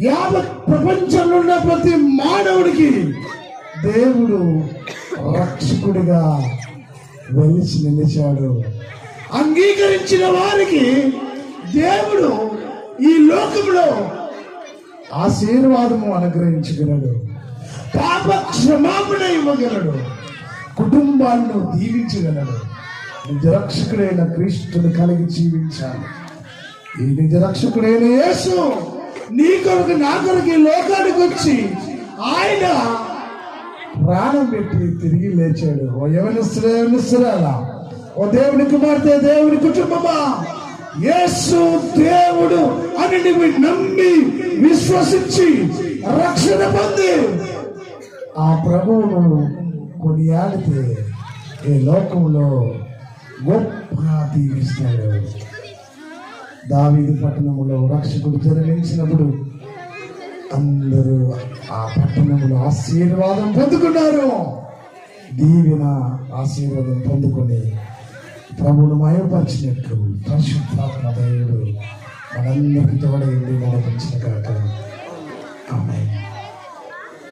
యావ ప్రపంచంలో ఉన్న ప్రతి మానవుడికి దేవుడు రక్షకుడిగా వెలిసి నిలిచాడు. అంగీకరించిన వారికి దేవుడు ఈ లోకంలో ఆశీర్వాదము అనుగ్రహించగలడు. పాప క్షమాపణ ఇవ్వగలడు. కుటుంబాలను దీవించగలడు. నిజరక్షకుడైన క్రీస్తుని కలిగి జీవించాలి. ఈ నిజరక్షకుడైన యేసు నీ కొరకు నా కొరకు లోకానికి వచ్చి ఆయన ప్రాణం పెట్టి తిరిగి లేచాడు. ఓ యవనస్తుడు యవనస్తురాలా ఓ దేవుని కుమార్తె దేవుని కుటుంబమా? యేసు దేవుడు అని నువ్వు నమ్మి విశ్వసించి రక్షణ పొంది ఆ ప్రభువును కొనియాడితే ఈ లోకంలో గొప్ప దీవిస్తాడు. దావీదు పట్టణంలో రక్షకుడు జన్మించినప్పుడు అందరూ ఆ పట్టణంలో ఆశీర్వాదం పొందుకున్నారు. దీవెన ఆశీర్వాదం పొందుకొని ప్రభువును మయపరిచినట్లు పరిశుద్ధాత్మ దేవుడు మనందరికీ తోడైంది నడిపించిన కాక ఆమె